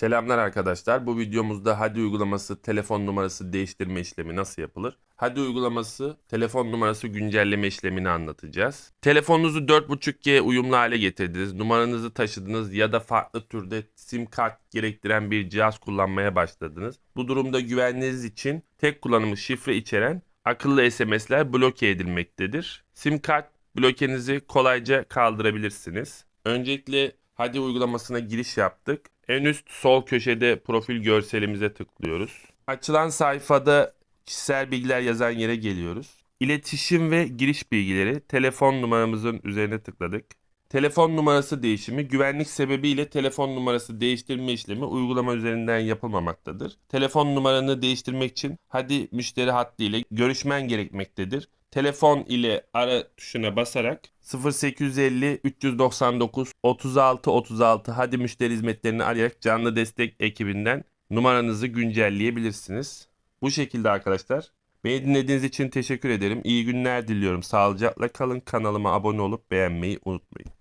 Selamlar arkadaşlar. Bu videomuzda Hadi uygulaması telefon numarası değiştirme işlemi nasıl yapılır? Hadi uygulaması telefon numarası güncelleme işlemini anlatacağız. Telefonunuzu 4.5G uyumlu hale getirdiniz, numaranızı taşıdınız ya da farklı türde sim kart gerektiren bir cihaz kullanmaya başladınız. Bu durumda güvenliğiniz için tek kullanımı şifre içeren akıllı SMS'ler bloke edilmektedir. Sim kart blokenizi kolayca kaldırabilirsiniz. Öncelikle Hadi uygulamasına giriş yaptık. En üst sol köşede profil görselimize tıklıyoruz. Açılan sayfada kişisel bilgiler yazan yere geliyoruz. İletişim ve giriş bilgileri telefon numaramızın üzerine tıkladık. Telefon numarası değişimi güvenlik sebebiyle telefon numarası değiştirme işlemi uygulama üzerinden yapılmamaktadır. Telefon numaranı değiştirmek için hadi müşteri hattı ile görüşmen gerekmektedir. Telefon ile ara tuşuna basarak 0850 399 36 36 hadi müşteri hizmetlerini arayarak canlı destek ekibinden numaranızı güncelleyebilirsiniz. Bu şekilde arkadaşlar. Beni dinlediğiniz için teşekkür ederim. İyi günler diliyorum. Sağlıcakla kalın. Kanalıma abone olup beğenmeyi unutmayın.